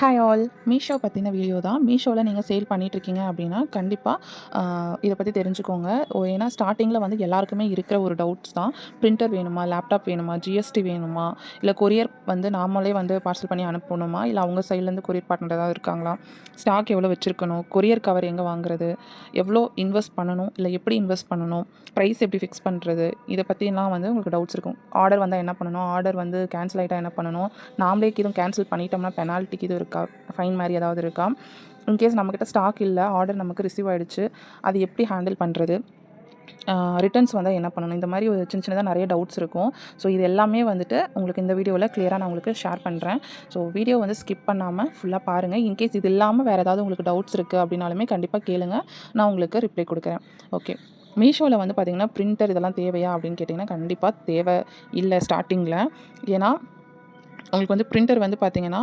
Hi all Meesho பற்றின video தான். மீஷோவில் நீங்கள் சேல் பண்ணிகிட்ருக்கீங்க அப்படின்னா கண்டிப்பாக இதை பற்றி தெரிஞ்சுக்கோங்க. ஏன்னா ஸ்டார்டிங்கில் வந்து எல்லாருக்குமே இருக்கிற ஒரு டவுட்ஸ் தான். பிரிண்டர் வேணுமா லேப்டாப் வேணுமா ஜிஎஸ்டி வேணுமா இல்லை கொரியர் வந்து நாமளே வந்து பார்சல் பண்ணி அனுப்பணுமா இல்லை அவங்க சைட்லேருந்து கொரியர் பார்ட்னர் ஏதாவது இருக்காங்களா? ஸ்டாக் எவ்வளோ வச்சுருக்கணும்? கொரியர் கவர் எங்கே வாங்குறது? எவ்வளோ இன்வெஸ்ட் பண்ணணும்? இல்லை எப்படி இன்வெஸ்ட் பண்ணணும்? ப்ரைஸ் எப்படி ஃபிக்ஸ் பண்ணுறது இதை பற்றிலாம் வந்து உங்களுக்கு டவுட்ஸ் இருக்கும். ஆர்டர் வந்தால் என்ன பண்ணணும்? ஆர்டர் வந்து கேன்சல் ஆகிட்டால் என்ன பண்ணணும்? நாமளே இதுவும் கேன்சல் பண்ணிட்டோம்னா பெனால்ட்டிக்கு இது இருக்கா? ஃபைன் மாதிரி ஏதாவது இருக்கா? இன்கேஸ் நம்மக்கிட்ட ஸ்டாக் இல்லை ஆர்டர் நமக்கு ரிசீவ் ஆகிடுச்சு அது எப்படி ஹேண்டில் பண்ணுறது ரிட்டர்ன்ஸ் வந்தால் என்ன பண்ணணும்? இந்த மாதிரி ஒரு சின்ன சின்னதாக நிறைய டவுட்ஸ் இருக்கும். ஸோ இது எல்லாமே வந்துட்டு உங்களுக்கு இந்த வீடியோவில் க்ளியராக நான் உங்களுக்கு ஷேர் பண்ணுறேன் ஸோ வீடியோ வந்து ஸ்கிப் பண்ணாமல் ஃபுல்லாக பாருங்கள் இன்கேஸ் இது இல்லாமல் வேறு ஏதாவது உங்களுக்கு டவுட்ஸ் இருக்குது அப்படின்னாலுமே கண்டிப்பாக கேளுங்க. நான் உங்களுக்கு ரிப்ளை கொடுக்குறேன். ஓகே மீஷோவில் வந்து பார்த்திங்கன்னா பிரிண்டர் இதெல்லாம் தேவையா அப்படின்னு கேட்டிங்கன்னா கண்டிப்பாக தேவை இல்லை ஸ்டார்டிங்கில் ஏன்னா உங்களுக்கு வந்து பிரிண்டர் வந்து பார்த்தீங்கன்னா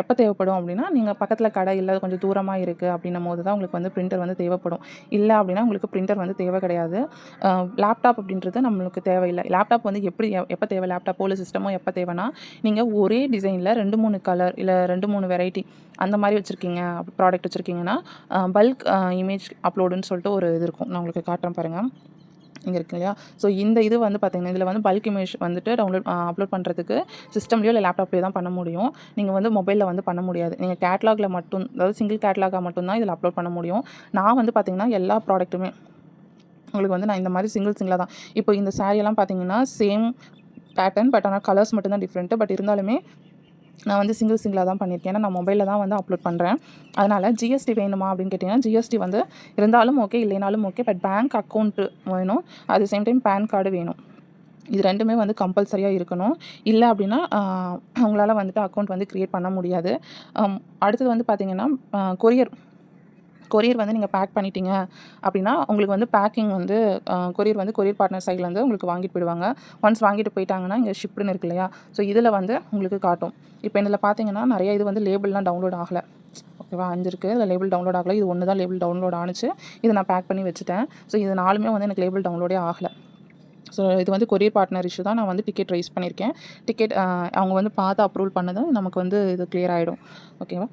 எப்போ தேவைப்படும் அப்படின்னா நீங்கள் பக்கத்தில் கடை இல்லை கொஞ்சம் தூரமாக இருக்குது அப்படின்னும் போது தான் உங்களுக்கு வந்து பிரிண்டர் வந்து தேவைப்படும். இல்லை அப்படின்னா உங்களுக்கு பிரிண்டர் வந்து தேவை கிடையாது. லேப்டாப் அப்படின்றது நம்மளுக்கு தேவையில்லை. லேப்டாப் வந்து எப்படி எப்போ தேவை? லேப்டாப்போ இல்லை சிஸ்டமோ எப்போ தேவைன்னா நீங்கள் ஒரே டிசைனில் ரெண்டு மூணு கலர் இல்லை ரெண்டு மூணு வெரைட்டி அந்த மாதிரி வச்சுருக்கீங்க ப்ராடக்ட் வச்சுருக்கீங்கன்னா பல்க் இமேஜ் அப்லோடுன்னு சொல்லிட்டு ஒரு இது இருக்கும். நான் உங்களுக்கு காட்டுறேன் பாருங்கள் இங்கே இருக்கு இல்லையா? ஸோ இந்த இது வந்து பார்த்திங்கன்னா இதில் வந்து பல்க் இமேஜ் வந்துட்டு டவுன்லோட் அப்லோட் பண்ணுறதுக்கு சிஸ்டம்லேயோ இல்லை லேப்டாப்லேயோ தான் பண்ண முடியும். நீங்கள் வந்து மொபைலில் வந்து பண்ண முடியாது. நீங்கள் கேட்லாகில் மட்டும் அதாவது சிங்கிள் கேட்லாகாக மட்டும்தான் இதில் அப்லோட் பண்ண முடியும். நான் வந்து பார்த்திங்கன்னா எல்லா ப்ராடக்ட்டுமே உங்களுக்கு வந்து நான் இந்த மாதிரி சிங்கிள் சிங்கிளாக தான். இப்போ இந்த சாரியெல்லாம் பார்த்தீங்கன்னா சேம் பேட்டர்ன் பட் ஆனால் கலர்ஸ் மட்டும்தான் டிஃப்ரெண்ட்டு பட் இருந்தாலுமே நான் வந்து சிங்கிள் சிங்கிளாக தான் பண்ணியிருக்கேன். ஏன்னா நான் மொபைலில் தான் வந்து அப்லோட் பண்ணுறேன் அதனால் ஜிஎஸ்டி வேணுமா அப்படின்னு கேட்டிங்கன்னா ஜிஎஸ்டி வந்து இருந்தாலும் ஓகே இல்லைனாலும் ஓகே பட் பேங்க் அக்கௌண்ட்டு வேணும். At same time PAN card வேணும். இது ரெண்டுமே வந்து கம்பல்சரியாக இருக்கணும். இல்லை அப்படின்னா உங்களால் வந்துட்டு அக்கௌண்ட் வந்து க்ரியேட் பண்ண முடியாது. அடுத்தது வந்து பார்த்திங்கன்னா கொரியர் கொரியர் வந்து நீங்கள் பேக் பண்ணிட்டீங்க அப்படின்னா உங்களுக்கு வந்து பேக்கிங் வந்து கொரியர் வந்து கொரியர் பார்ட்னர் சைட்லேருந்து உங்களுக்கு வாங்கிட்டு போயிடுவாங்க. ஒன்ஸ் வாங்கிட்டு போயிட்டாங்கன்னா இங்கே ஷிப்டுன்னு இருக்கு இல்லையா? ஸோ இதில் வந்து உங்களுக்கு காட்டும். இப்போ இதில் பார்த்தீங்கன்னா நிறைய இது வந்து லேபிள்லாம் டவுன்லோட் ஆகலை. ஓகேவா அஞ்சு இருக்குது லேபிள் டவுன்லோட் ஆகலை. இது ஒன்று தான் லேபிள் டவுன்லோட் ஆனிச்சு. இதை நான் பேக் பண்ணி வச்சுட்டேன். ஸோ இது நாலுமே வந்து எனக்கு லேபிள் டவுன்லோடே ஆகலை. ஸோ இது வந்து கொரியர் பார்ட்னர் இஷ்யூ தான் நான் வந்து டிக்கெட் ரைஸ் பண்ணியிருக்கேன் டிக்கெட் அவங்க வந்து பார்த்து அப்ரூவல் பண்ணதும் நமக்கு வந்து இது கிளியர் ஆகிடும் ஓகேவா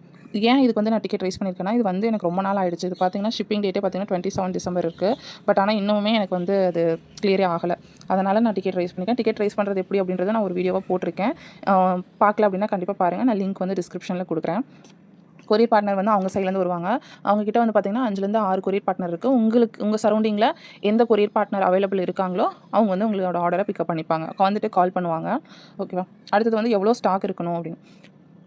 ஏன் இதுக்கு வந்து நான் டிக்கெட் ரைஸ் பண்ணியிருக்கேன்னா இது வந்து எனக்கு ரொம்ப நாள் ஆகிடுச்சு இது பார்த்தீங்கன்னா ஷிப்பிங் டேட்டே பார்த்தீங்கன்னா டுவெண்ட்டி செவன் டிசம்பர் இருக்குது பட் ஆனால் இன்னுமே எனக்கு வந்து அது கிளியரே ஆகலை. அதனால் நான் டிக்கெட் ரைஸ் பண்ணியிருக்கேன் டிக்கெட் ரைஸ் பண்ணுறது எப்படி அப்படின்றத நான் ஒரு வீடியோவாக போட்டிருக்கேன். பார்க்கல அப்படின்னா கண்டிப்பாக பாருங்கள் நான் லிங்க் வந்து டிஸ்கிரிப்ஷனில் கொடுக்குறேன். கொரியர் பார்ட்னர் வந்து அவங்க சைட்லேருந்து வருவாங்க. அவங்கக்கிட்ட வந்து பார்த்திங்கன்னா அஞ்சுலேருந்து ஆறு கொரியர் பார்ட்னர் இருக்குது உங்களுக்கு உங்கள் சரௌண்டிங்கில் எந்த கொரியர் பார்ட்னர் அவைலபிள் இருக்காங்களோ அவங்க வந்து உங்களோட ஆர்டரை பிக்கப் பண்ணிப்பாங்க. வந்துட்டு கால் பண்ணுவாங்க. ஓகேவா அடுத்தது வந்து எவ்வளோ ஸ்டாக் இருக்கணும் அப்படின்னு.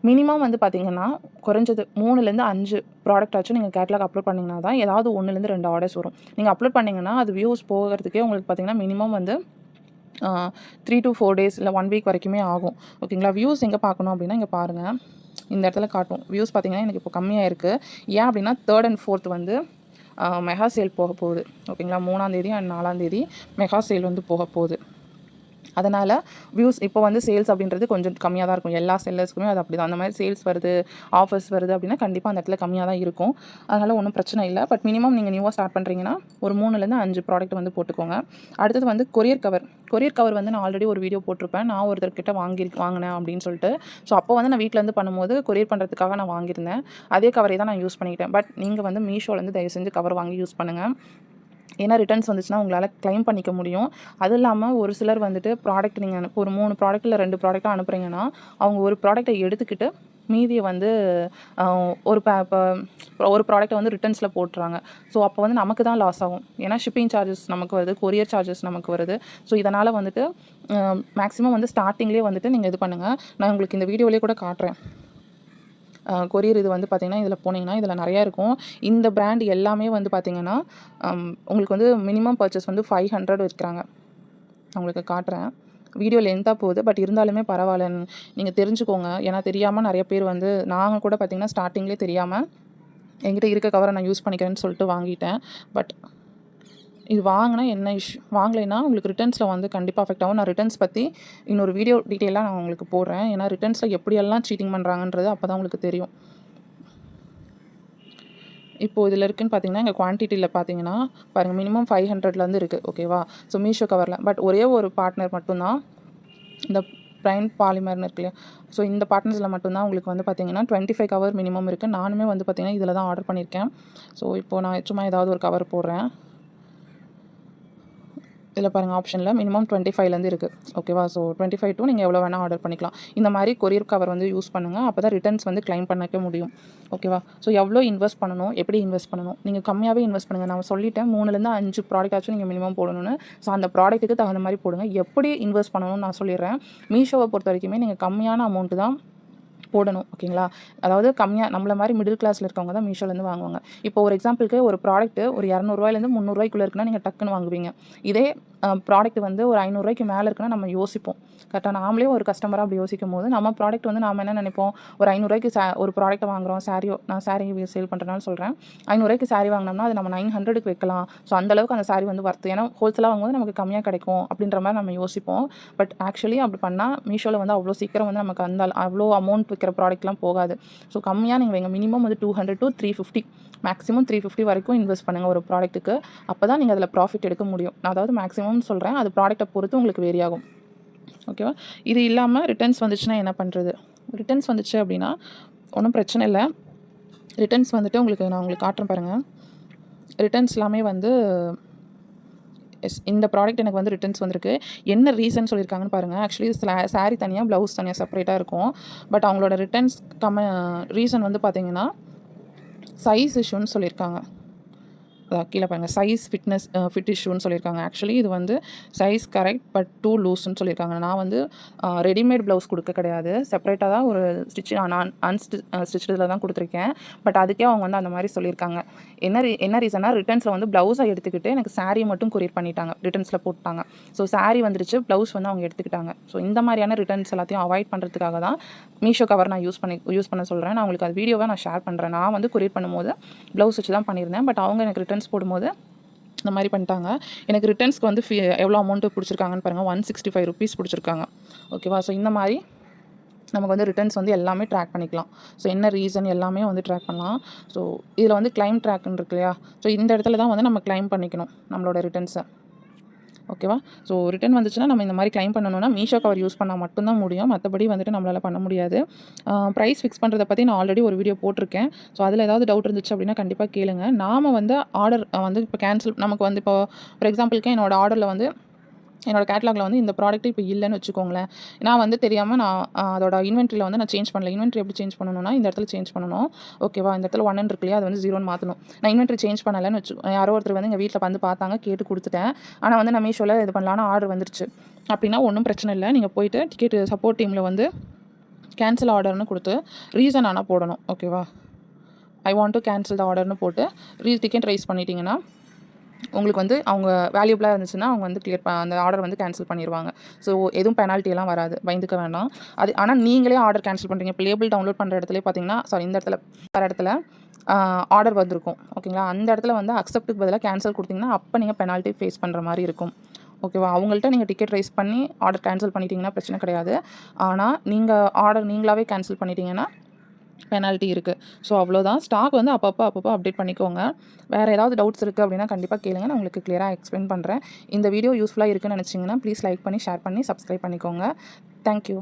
மினிமம் வந்து பார்த்திங்கன்னா குறைஞ்சது மூணுலேருந்து அஞ்சு ப்ராடக்ட் ஆச்சும் நீங்கள் கேட்லாக் அப்லோட் பண்ணிங்கன்னா தான் ஏதாவது ஒன்றுலேருந்து ரெண்டு ஆர்டர்ஸ் வரும். நீங்கள் அப்லோட் பண்ணிங்கன்னா அது வியூஸ் போகிறதுக்கே உங்களுக்கு பார்த்திங்கன்னா மினிமம் வந்து த்ரீ டு ஃபோர் டேஸ் இல்லை ஒன் வீக் வரைக்குமே ஆகும். ஓகேங்களா வியூஸ் எங்கே பார்க்கணும் அப்படின்னா இங்கே பாருங்கள் இந்த இடத்துல காட்டும். வியூஸ் பார்த்திங்கன்னா எனக்கு இப்போ கம்மியாக இருக்குது ஏன் அப்படின்னா தேர்ட் அண்ட் ஃபோர்த் வந்து மெகா சேல் போக போகுது. ஓகேங்களா மூணாந்தேதி அண்ட் நாலாந்தேதி மெகா சேல் வந்து போக போகுது. அதனால் வியூஸ் இப்போ வந்து சேல்ஸ் அப்படின்றது கொஞ்சம் கம்மியாக தான் இருக்கும். எல்லா செல்லர்ஸ்க்குமே அது அப்படி தான் அந்த மாதிரி சேல்ஸ் வருது ஆஃபர்ஸ் வருது அப்படின்னா கண்டிப்பாக அந்த இடத்துல கம்மியாக தான் இருக்கும். அதனால் ஒன்றும் பிரச்சனை இல்லை. பட் மினிமம் நீங்கள் நியூவாக ஸ்டார்ட் பண்ணுறீங்கன்னா ஒரு மூணுலேருந்து அஞ்சு ப்ராடக்ட் வந்து போட்டுக்கோங்க. அடுத்தது வந்து கொரியர் கவர் கொரியர் கவர் வந்து நான் ஆல்ரெடி ஒரு வீடியோ போட்டிருப்பேன். நான் ஒருத்தர்கிட்ட வாங்கி வாங்கினேன் அப்படின்னு சொல்லிட்டு. ஸோ அப்போ வந்து நான் வீட்டிலேருந்து பண்ணும்போது கொரியர் பண்ணுறதுக்காக நான் வாங்கியிருந்தேன். அதே கவரை தான் நான் யூஸ் பண்ணிக்கிட்டேன். பட் நீங்கள் வந்து மீஷோலேருந்து தயவு செஞ்சு கவர் வாங்கி யூஸ் பண்ணுங்கள் ஏன்னா ரிட்டர்ன்ஸ் வந்துச்சுன்னா உங்களால் க்ளைம் பண்ணிக்க முடியும். அது இல்லாமல் ஒரு சிலர் வந்துட்டு ப்ராடக்ட் நீங்கள் ஒரு மூணு ப்ராடக்ட்டில் ரெண்டு ப்ராடக்ட்டாக அனுப்புகிறீங்கன்னா அவங்க ஒரு ப்ராடக்ட்டை எடுத்துக்கிட்டு மீதியை வந்து ஒரு இப்போ ஒரு ப்ராடக்ட்டை வந்து ரிட்டர்ன்ஸில் போட்டுறாங்க. ஸோ அப்போ வந்து நமக்கு தான் லாஸ் ஆகும். ஏன்னா ஷிப்பிங் சார்ஜஸ் நமக்கு வருது கொரியர் சார்ஜஸ் நமக்கு வருது. ஸோ இதனால் வந்துட்டு மேக்ஸிமம் வந்து ஸ்டார்டிங்லேயே வந்துட்டு நீங்கள் இது பண்ணுங்கள் நான் உங்களுக்கு இந்த வீடியோலேயே கூட காட்டுறேன். கொரியர் இது வந்து பார்த்திங்கன்னா இதில் போனீங்கன்னா இதில் நிறையா இருக்கும். இந்த பிராண்ட் எல்லாமே வந்து பார்த்திங்கன்னா உங்களுக்கு வந்து மினிமம் பர்ச்சேஸ் வந்து ஃபைவ் ஹண்ட்ரட் இருக்கிறாங்க உங்களுக்கு காட்டுறேன். வீடியோ லென்த்தாக போகுது பட் இருந்தாலுமே பரவாயில்ல நீங்கள் தெரிஞ்சுக்கோங்க. ஏன்னா தெரியாமல் நிறைய பேர் வந்து நாங்கள் கூட பார்த்திங்கன்னா ஸ்டார்டிங்லேயே தெரியாமல் என்கிட்ட இருக்க கவரை நான் யூஸ் பண்ணிக்கிறேன்னு சொல்லிட்டு வாங்கிட்டேன். பட் இது வாங்கினா என்ன இஷ்யூ வாங்கலைன்னா உங்களுக்கு ரிட்டர்ன்ஸில் வந்து கண்டிப்பாக அஃபெக்ட் ஆகும். நான் ரிட்டர்ன்ஸ் பற்றி இன்னொரு வீடியோ டீட்டெயிலாக நான் உங்களுக்கு போடுறேன். ஏன்னா ரிட்டர்ன்ஸில் எப்படியெல்லாம் சீட்டிங் பண்ணுறாங்கன்றது அப்போ தான் உங்களுக்கு தெரியும். இப்போது இதில் இருக்குன்னு பார்த்தீங்கன்னா எங்கள் குவான்டிட்டியில் பார்த்தீங்கன்னா பாருங்கள் மினிமம் ஃபைவ் ஹண்ட்ரட்லேருந்து இருக்குது ஓகேவா ஸோ மீஷோ கவரில் பட் ஒரே ஒரு பார்ட்னர் மட்டும்தான் இந்த பிரைன் பாலிமர்னு இருக்கு இல்லையா? ஸோ இந்த பார்ட்னர்ஸில் மட்டும்தான் உங்களுக்கு வந்து பார்த்தீங்கன்னா டுவெண்ட்டி ஃபைவ் கவர் மினிமம் இருக்குது நானுமே வந்து பார்த்தீங்கன்னா இதில் தான் ஆர்டர் பண்ணியிருக்கேன். ஸோ இப்போது நான் சும்மா ஏதாவது ஒரு கவர் போடுறேன். இதில் பாருங்கள் ஆப்ஷனில் மினிமம் டுவெண்ட்டி ஃபைவ்லேருந்து இருக்குது ஓகேவா ஸோ டுவெண்ட்டி ஃபைவ் டூ நீங்கள் எவ்வளோ வேணால் ஆர்டர் பண்ணிக்கலாம். இந்த மாதிரி கொரியர் கவர் வந்து யூஸ் பண்ணுங்கள் அப்போ தான் ரிட்டர்ன்ஸ் வந்து கிளைம் பண்ணிக்க முடியும். ஓகேவா ஸோ எவ்வளோ இன்வெஸ்ட் பண்ணணும்? எப்படி இன்வெஸ்ட் பண்ணணும்? நீங்கள் கம்மியாகவே இன்வெஸ்ட் பண்ணுங்கள் நான் சொல்லிட்டேன் மூணுலேருந்து அஞ்சு ப்ராடக்ட் ஆச்சும் நீங்கள் மினிமம் போடணும்னு. ஸோ அந்த ப்ராடக்ட்டுக்கு தகுந்த மாதிரி போடுங்க. எப்படி இன்வெஸ்ட் பண்ணணும்னு நான் சொல்லிடுறேன். மீஷோவை பொறுத்த வரைக்குமே நீங்கள் கம்மியான அமௌண்ட்டு தான் போடணும். ஓகேங்களா அதாவது கம்மியாக நம்மள மாதிரி மிடில் கிளாஸில் இருக்கவங்க தான் மீஷோலேருந்து வாங்குவாங்க. இப்போ ஒரு எக்ஸாம்பிளுக்கு ஒரு ப்ராடக்ட்டு ஒரு இரநூறுவாயிலேருந்து முந்நூறுவாய்க்குள்ளே இருக்குன்னா நீங்கள் டக்குன்னு வாங்குவீங்க. இதே ப்ராடக்ட் வந்து ஒரு ஐநூறுரூவாய்க்கு மேலே இருக்குன்னா நம்ம யோசிப்போம். கரெக்டாக நாமளே ஒரு கஸ்டமராக அப்படி யோசிக்கும் போது நம்ம ப்ராடக்ட் வந்து நாம் என்ன நினைப்போம்? ஒரு ஐநூறுரூவாய்க்கு சா ஒரு ப்ராடக்ட் வாங்குகிறோம் சாரியோ நான் சாரி சேல் பண்ணுறேன்னு சொல்கிறேன் ஐநூறுரூவாய்க்கு சாரி வாங்கினோம்னா அது நம்ம நைன் ஹண்ட்ரடுக்கு வைக்கலாம். ஸோ அந்தளவுக்கு அந்த சாரி வந்து வர்த்து ஏன்னா ஹோல்சேலாக வாங்கும்போது நமக்கு கம்மியாக கிடைக்கும் அப்படின்ற மாதிரி நம்ம யோசிப்போம். பட் ஆக்சுவலி அப்படி பண்ணால் மீஷோவில் வந்து அவ்வளோ சீக்கிரம் வந்து நமக்கு அந்த அவ்வளோ அமௌண்ட் விற்கிற ப்ராடக்ட்லாம் போகாது. ஸோ கம்மியாக நீங்கள் வைங்க. மினிமம் வந்து two hundred to three fifty maximum three fifty வரைக்கும் இன்வெஸ்ட் பண்ணுங்கள் ஒரு ப்ராடக்ட்டுக்கு அப்போ தான் நீங்கள் அதில் ப்ராஃபிட் எடுக்க முடியும். நான் அதாவது மேக்ஸிமம் சொல்கிறேன் அது ப்ராடக்ட்டை பொறுத்து உங்களுக்கு வேரி ஆகும். ஓகேவா இது இல்லாமல் ரிட்டர்ன்ஸ் வந்துச்சுன்னா என்ன பண்ணுறது ரிட்டர்ன்ஸ் வந்துச்சு அப்படின்னா ஒன்றும் பிரச்சனை இல்லை. ரிட்டர்ன்ஸ் வந்துட்டு உங்களுக்கு நான் உங்களுக்கு காட்டுறேன் பாருங்கள் ரிட்டர்ன்ஸ் எல்லாமே வந்து எஸ் இந்த ப்ராடக்ட் எனக்கு வந்து ரிட்டர்ன்ஸ் வந்திருக்கு. என்ன ரீசன் சொல்லியிருக்காங்கன்னு பாருங்கள் ஆக்சுவலி சாரீ தனியாக ப்ளவுஸ் தனியாக செப்பரேட்டாக இருக்கும். பட் அவங்களோட ரிட்டர்ன்ஸ் கம்ம ரீசன் வந்து பார்த்தீங்கன்னா சைஸ் இஷ்யூன்னு சொல்லியிருக்காங்க. கீழே பாருங்கள் சைஸ் ஃபிட்னஸ் ஃபிட் இஷ்யூன்னு சொல்லியிருக்காங்க. ஆக்சுவலி இது வந்து சைஸ் கரெக்ட் பட் டூ லூஸ்ன்னு சொல்லியிருக்காங்க. நான் வந்து ரெடிமேட் ப்ளவுஸ் கொடுக்க கிடையாது. செப்பரேட்டாக தான் ஒரு ஸ்டிச் நான் அன்ஸ்டி ஸ்டிச்சில் தான் கொடுத்துருக்கேன். பட் அதுக்கே அவங்க வந்து அந்த மாதிரி சொல்லியிருக்காங்க. என்ன ரீ என்ன ரீசனாக ரிட்டர்ன்ஸில் வந்து ப்ளவுஸை எடுத்துக்கிட்டு எனக்கு சாரீ மட்டும் கொரியர் பண்ணிட்டாங்க. ரிட்டர்ன்ஸில் போட்டாங்க. ஸோ சாரீ வந்துருச்சு. ப்ளவுஸ் வந்து அவங்க எடுத்துக்கிட்டாங்க. ஸோ இந்த மாதிரியான ரிட்டர்ன்ஸ் எல்லாத்தையும் அவாய்ட் பண்ணுறதுக்காக தான் மீஷோ கவர் நான் யூஸ் பண்ணி யூஸ் பண்ண சொல்கிறேன் நான் உங்களுக்கு அது வீடியோவை நான் ஷேர் பண்ணுறேன் நான் வந்து கொரியர் பண்ணும்போது ப்ளவுஸ் வச்சு தான் பண்ணியிருந்தேன். பட் அவங்க எனக்கு ரிட்டர்ன்ஸ் போடும்போது இந்த மாதிரி பண்ணிட்டாங்க. எனக்கு ரிட்டர்ன்ஸ்க்கு வந்து ஃபீ எவ்வளோ அமௌண்ட்டு பிடிச்சிருக்காங்கன்னு பாருங்கள் ஒன் சிக்ஸ்டி ஃபைவ் ருபீஸ் பிடிச்சிருக்காங்க ஓகேவா ஸோ இந்த மாதிரி நமக்கு வந்து ரிட்டர்ன்ஸ் வந்து எல்லாமே ட்ராக் பண்ணிக்கலாம். ஸோ என்ன ரீசன் எல்லாமே வந்து ட்ராக் பண்ணலாம். ஸோ இதில் வந்து கிளைம் ட்ராக்னு இருக்கு இல்லையா? ஸோ இந்த இடத்துல தான் வந்து நம்ம கிளைம் பண்ணிக்கணும் நம்மளோட ரிட்டர்ன்ஸை ஓகேவா? ஸோ ரிட்டன் வந்துச்சுன்னா நம்ம இந்த மாதிரி கிளைம் பண்ணணும்னா மீஷோ கவர் யூஸ் பண்ணால் மட்டும்தான் முடியும். மற்றபடி வந்துட்டு நம்மளால் பண்ண முடியாது. ப்ரைஸ் ஃபிக்ஸ் பண்ணுறத பற்றி நான் ஆல்ரெடி ஒரு வீடியோ போட்டிருக்கேன். ஸோ அதில் ஏதாவது டவுட் இருந்துச்சு அப்படின்னா கண்டிப்பாக கேளுங்க. நாம் வந்து ஆர்டர் வந்து இப்போ கேன்சல் நமக்கு வந்து இப்போ ஃபார் எக்ஸாம்பிளுக்கு என்னோடய ஆர்டரில் வந்து என்னோட கேட்லாகில் வந்து இந்த ப்ராடக்ட் இப்போ இல்லைன்னு வச்சுக்கோங்களேன். நான் வந்து தெரியாமல் நான் அதோட இன்வென்ட்ரியில் வந்து நான் சேஞ்ச் பண்ணல. இன்வென்ட்ரி எப்படி சேஞ்ச் பண்ணணும்னா இந்த இடத்துல சேஞ்ச் பண்ணணும். ஓகேவா இந்த இடத்துல ஒன் இருக்கு இல்லையா அது வந்து ஜீரோன்னு மாற்றணும் நான் இன்வென்ட்ரி சேஞ்ச் பண்ணலைன்னு வச்சு யாரோ ஒருத்தர் வந்து எங்கள் வீட்டில் வந்து பார்த்தாங்க கேட்டு கொடுத்துட்டேன். ஆனால் வந்து நான் மீஷோவில் இது பண்ணலான்னு ஆர்டர் வந்துருச்சு. அப்படின்னா ஒன்றும் பிரச்சனை இல்லை. நீங்கள் போயிட்டு டிக்கெட் சப்போர்ட் டீமில் வந்து கேன்சல் ஆர்டர்னு கொடுத்து ரீசன் ஆனால் போடணும். ஓகேவா I want to cancel the ஆர்டர்னு போட்டு ரீ டிக்கெட் ரைஸ் பண்ணிட்டீங்கன்னா உங்களுக்கு வந்து அவங்க வேல்யூபிளாக இருந்துச்சுன்னா அவங்க வந்து கிளியர் அந்த ஆர்டர் வந்து கேன்சல் பண்ணிடுவாங்க ஸோ எதுவும் பெனால்ட்டியெல்லாம் வராது. பயந்துக்க வேண்டாம். அது ஆனால் நீங்களே ஆர்டர் கேன்சல் பண்ணுறீங்க இப்போ லேபிள் டவுன்லோட் பண்ணுற இடத்துல பார்த்தீங்கன்னா சாரி இந்த இடத்துல வேறு இடத்துல ஆர்டர் வந்திருக்கும். ஓகேங்களா அந்த இடத்துல வந்து அக்செப்ட்டுக்கு பதிலாக கேன்சல் கொடுத்தீங்கன்னா அப்போ நீங்கள் பெனால்ட்டி ஃபேஸ் பண்ணுற மாதிரி இருக்கும். ஓகேவா அவங்கள்ட்ட நீங்கள் டிக்கெட் ரைஸ் பண்ணி ஆர்டர் கேன்சல் பண்ணிட்டீங்கன்னா பிரச்சனை கிடையாது. ஆனால் நீங்கள் ஆர்டர் நீங்களாகவே கேன்சல் பண்ணிட்டீங்கன்னா பெனால்ட்டி இருக்குது ஸோ அவ்வளோதான் ஸ்டாக் வந்து அப்பப்போ அப்பப்போ அப்டேட் பண்ணிக்கோங்க. வேறு ஏதாவது டவுட்ஸ் இருக்குது அப்படின்னா கண்டிப்பாக கேளுங்க. நான் உங்களுக்கு கிளியராக எக்ஸ்பிளைன் பண்ணுறேன் இந்த வீடியோ யூஸ்ஃபுல்லாக இருக்குன்னு நினச்சிங்கன்னா ப்ளீஸ் லைக் பண்ணி ஷேர் பண்ணி சப்ஸ்கிரைப் பண்ணிக்கோங்க. Thank you